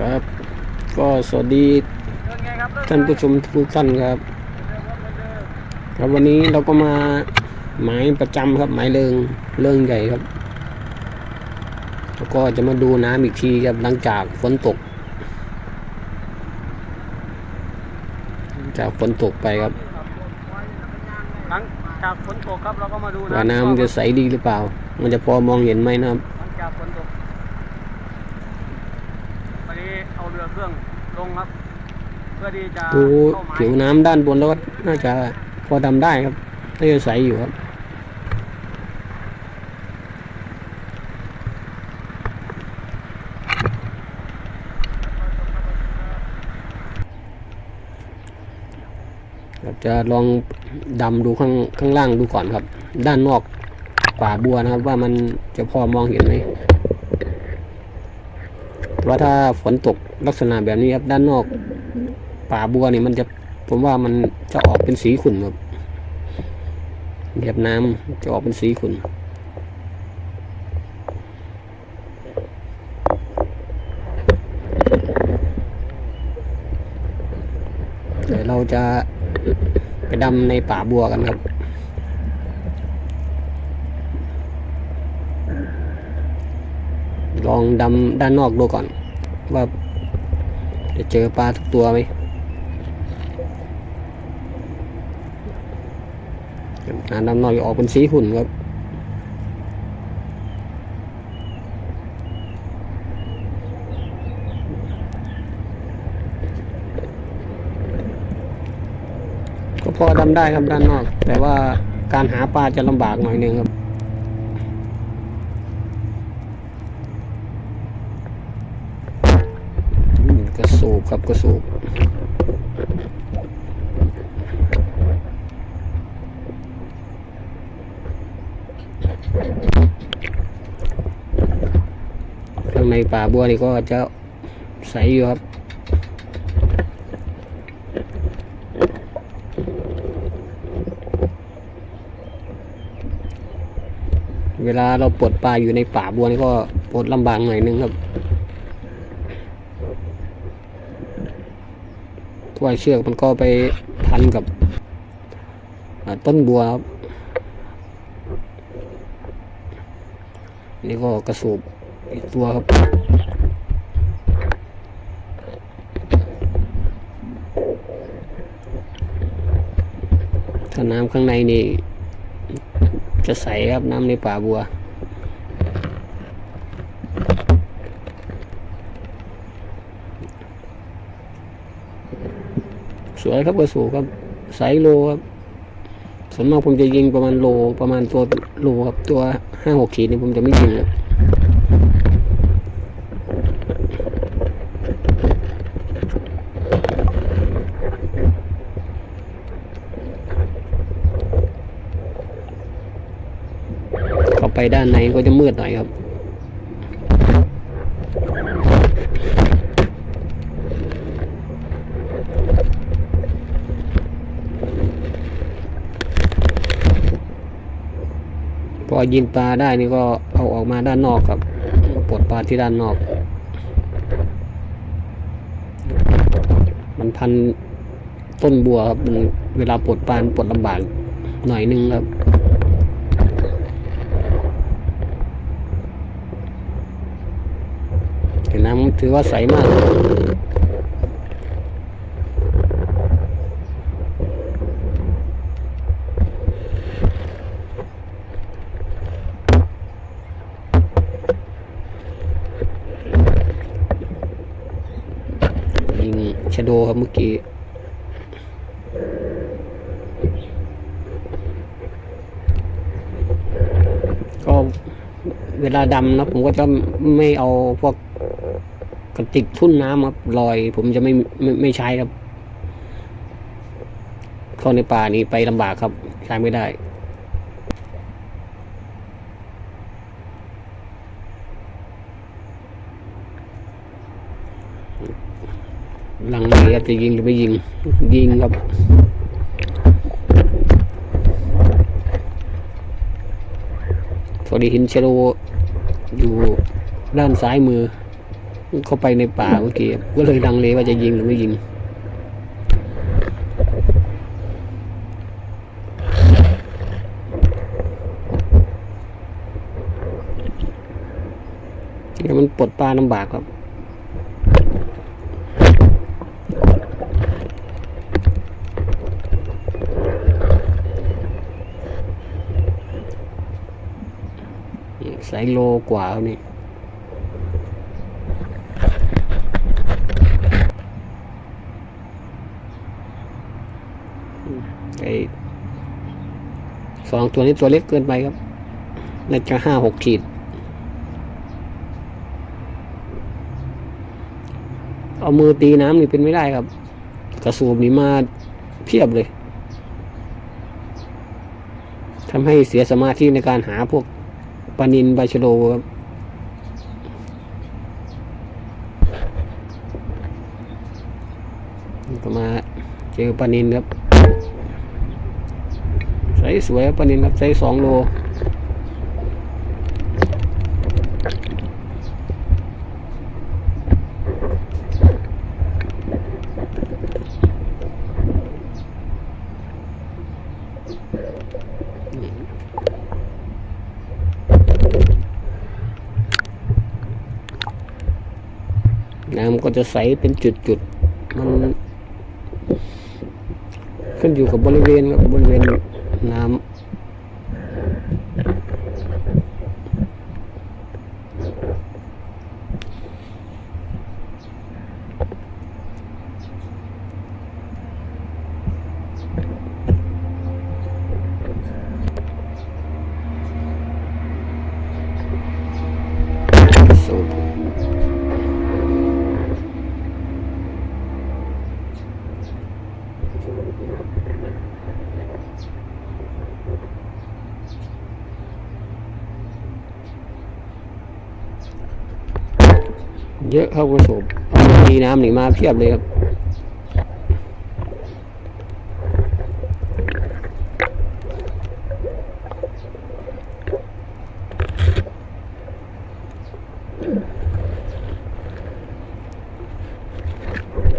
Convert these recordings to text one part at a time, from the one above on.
ครับ ก็สวัสดีท่านผู้ชมทุกท่านครับ ครับวันนี้เราก็มาหมายประจำครับ หมายเริงเรื่องใหญ่ครับ แล้วก็จะมาดูน้ำอีกทีครับหลังจากฝนตกหลังจากฝนตกไปครับหลังจากฝนตกครับเราก็มาดูว่าน้ำจะใสดีหรือเปล่า มันจะพอมองเห็นไหมนะครับหลังจากฝนตกวันนี้ เอาเรือเครื่องลงครับ เพื่อที่จะดูเข้าหมายผิวน้ำด้านบนแล้วก็น่าจะพอดำได้ครับน่าจะใสอยู่ครับครับจะลองดำดูข้างข้างล่างดูก่อนครับ ด้านนอกป่าบัวนะครับ ว่ามันจะพอมองเห็นไหมว่าถ้าฝนตก ลักษณะแบบนี้ครับ ด้านนอกป่าบัวนี่มันจะผมว่ามันจะออกเป็นสีขุ่นครับแบบน้ำจะออกเป็นสีขุ่นเดี๋ยวเราจะไปดำในป่าบัวกันครับลองดำด้านนอกดูก่อน ว่า จะเจอปลาทุกตัวไหมอ่าดำนอกจะออกเป็นสีหุ่นครับก็พอดำได้ครับด้านนอก แต่ว่าการหาปลาจะลำบากหน่อยนึงครับ อืมกระสู บครับกระสูบข้างในป่าบัวนี่ก็จะใสอยู่ครับเวลาเราปลดปลาอยู่ในป่าบัวนี่ก็ปลดลำบากหน่อยนึงครับ ถ้วยเชือกมันก็ไปพันกับต้นบัวครับนี่ก็กระสูบอีกตัวครับ ถ้าน้ำข้างในนี่ จะใสครับน้ำในป่าบัว สวยครับกระสูครับไซส์โลครับส่วนมากผมจะยิงประมาณโลประมาณตัวโลครับตัวห้าหกขีดนี่ผมจะไม่ยิงครับเข้าไปด้านในก็จะมืดหน่อยครับ อยิงปลาได้นี่ก็เอาออกมาด้านนอกครับปลดปลาที่ด้านนอก มันพันต้นบัวครับมันเวลาปลดปลาปลดลำบากหน่อยนึงครับแต่น้ำถือว่าใสมาก ยิงชะ โดครับเมื่อกี้ก็เวลาดำนะผมก็จะไม่เอาพวกกระติกทุ่นน้ำครับลอย ผมจะไม่ไม่ไม่ใช้ครับ เข้าในป่านี้ไปลำบากครับ ใช้ไม่ได้ หลังไหน ครับจะยิงหรือไม่ยิง ยิงครับพอดีหินเชโลอยู่ด้านซ้ายมือ เข้าไปในป่าเมื่อกี้ก็เลยดังเลว่าจะยิงหรือไม่ยิงมันปลดปลาลำบากครับ สายโลกว่านี่ไอสองตัวนี้ตัวเล็กเกินไปครับ น่าจะห้าหกขีด เอามือตีน้ำนี่เป็นไม่ได้ครับ กระสูบนี่มาเพียบเลยทำให้เสียสมาธิในการหาพวก ปลานินบาชโลครับนี่ก็มาเจอปลานินครับไซส์สวยปลานินครับไซส์สองโล น้ำก็จะใสเป็นจุดๆมันขึ้นอยู่กับบริเวณครับบริเวณน้ำสูบ เยอะเข้ากระสูบเอามาตีน้ำหนีมาเพียบเลยครับ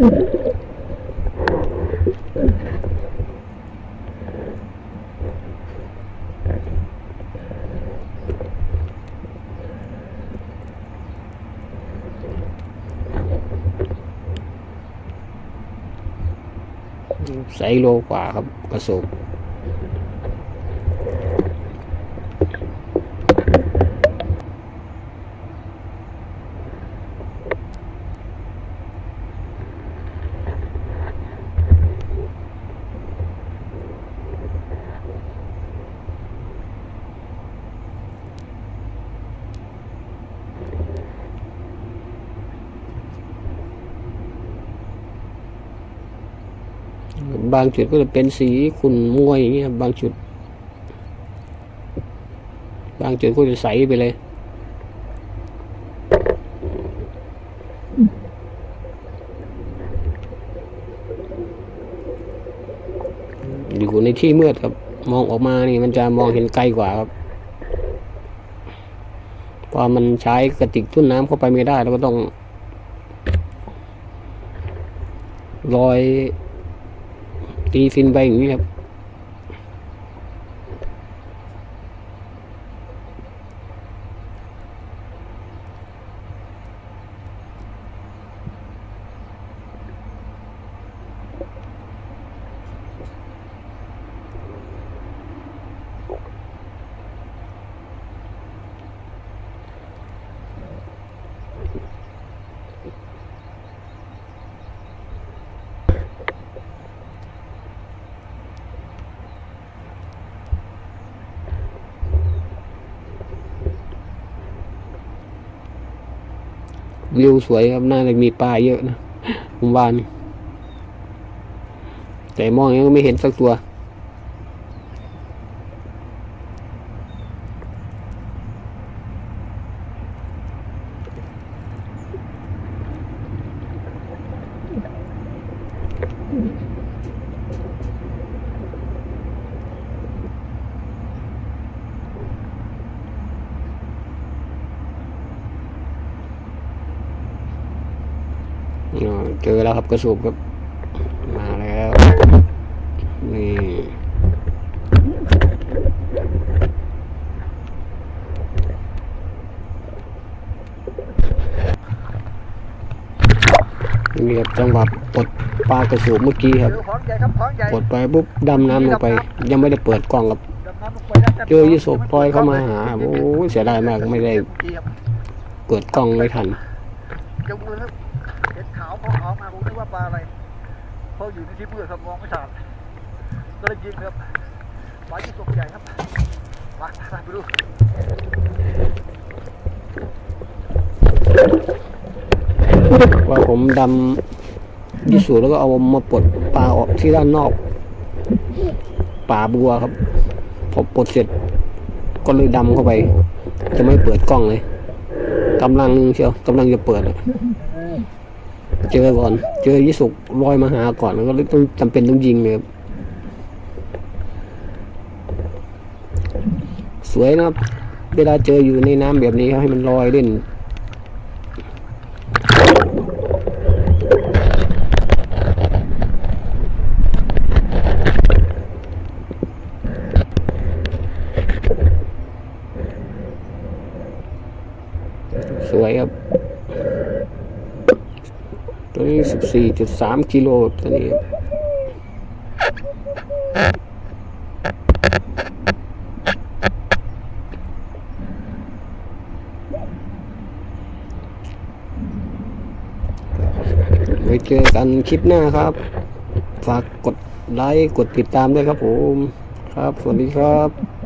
ใส่ โลกว่าครับกระสุน บางจุดก็จะเป็นสีขุ่นมวยอย่างเงี้ยบบางจุด บางจุดก็จะใสไปเลย อยู่ในที่มืดครับ มองออกมานี่มันจะมองเห็นไกลกว่าครับพอมันใช้กระติกทุ่นน้ำเข้าไปไม่ได้เราก็ต้องลอย ตีซินไปอย่างนี้ครับ วิวสวยครับน่าจะมีปลาเยอะนะผมว่านแต่มองยังไม่เห็นสักตัว Thank you. เจอแล้วครับกระสูบครับมาแล้วนี่นี่ครับจังหวะปลดปลากระสูบเมื่อกี้ครับปลดไปปุ๊บดำน้ำลงไป ยังไม่ได้เปิดกล้องครับดำน้ำลงไปแล้วแต่เจอยี่สบปล่อยเข้ามาหาโอ้เสียดายมากไม่ได้เปิดกล้องไม่ทันาอะไร เพราะอยู่ในที่มืดครับมองไม่ชัดก็เลยยิงครับปลายี่สบใหญ่ครับมาไปดูว่าผมดำยี่สูแล้วก็เอามาปลดปลาออกที่ด้านนอกป่าบัวครับพอปลดเสร็จ ก็เลยดำเข้าไป จะไม่เปิดกล้องเลยกำลังเชียวกำลังจะเปิดอะ เจอก่อน เจอยี่สุกลอยมาหาก่อนแล้วก็ต้องจำเป็นต้องยิงเลยสวยนะครับ เวลาเจออยู่ในน้ำแบบนี้ครับให้มันลอยเล่น 24.3 กิโลตัวนี้ไว้เจอกันคลิปหน้าครับ ฝากกดไลค์ กดติดตามด้วยครับผม ครับ สวัสดีครับ